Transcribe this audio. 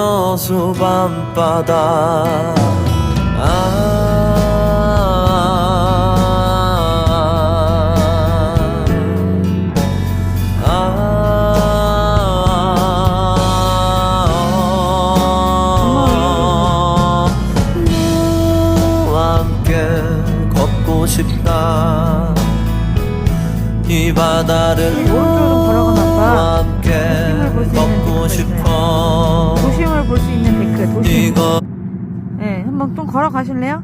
여수 밤바다. 아, 아, 너와 함께 걷고 싶다. 이 바다를. 너와 함께 한번 좀 걸어가실래요?